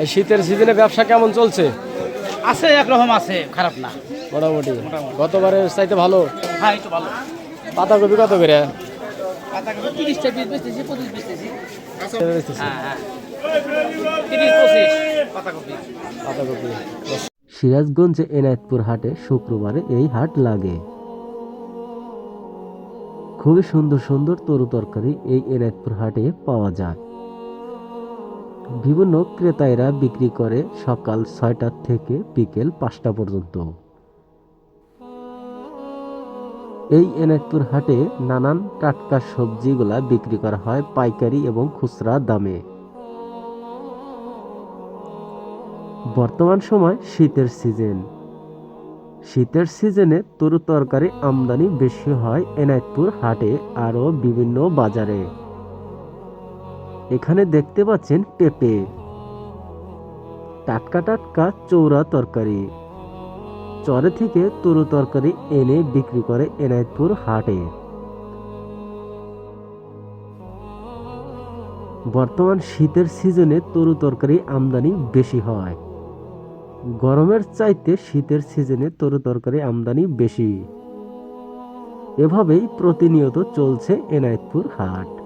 এই শীতের সিজনে ব্যবসা কেমন চলছে? আছে একরকম আছে খারাপ না। মোটামুটি। গতবারের চাইতে ভালো? হ্যাঁ একটু ভালো। পাতাকপি কত করে? পাতাকপি তিরিশটা পিস বেচতেছি পঁচিশ বেচতেছি। হ্যাঁ হ্যাঁ। তিরিশ পঁচিশ পাতাকপি। পাতাকপি সিরাজগঞ্জে এনায়েতপুর হাটে শুক্রবারে এই হাট লাগে। খুবই সুন্দর সুন্দর তরু তরকারি এই এনায়েতপুর হাটে পাওয়া যায়। বিভিন্ন ক্রেতাইরা বিক্রি করে সকাল ছয়টা থেকে বিকেল পাঁচটা পর্যন্ত। এই এনায়েতপুর হাটে নানান টাটকা সবজিগুলা বিক্রি করা হয় পাইকারি এবং খুচরা দামে। বর্তমান সময় শীতের সিজন। শীতের সিজনে তরু তরকারি আমদানি বেশি হয় এনায়তপুর হাটে আরও বিভিন্ন বাজারে। এখানে দেখতে পাচ্ছেন পেঁপে। টাটকা টাটকা চৌরা তরকারি। চরে থেকে তরু তরকারি এনে বিক্রি করে এনায়তপুর হাটে। বর্তমান শীতের সিজনে তরু তরকারি আমদানি বেশি হয়। গরমের চাইতে শীতের সিজনে তরু তরকারি আমদানি বেশি। এভাবেই প্রতিনিয়ত চলছে এনায়েতপুর হাট।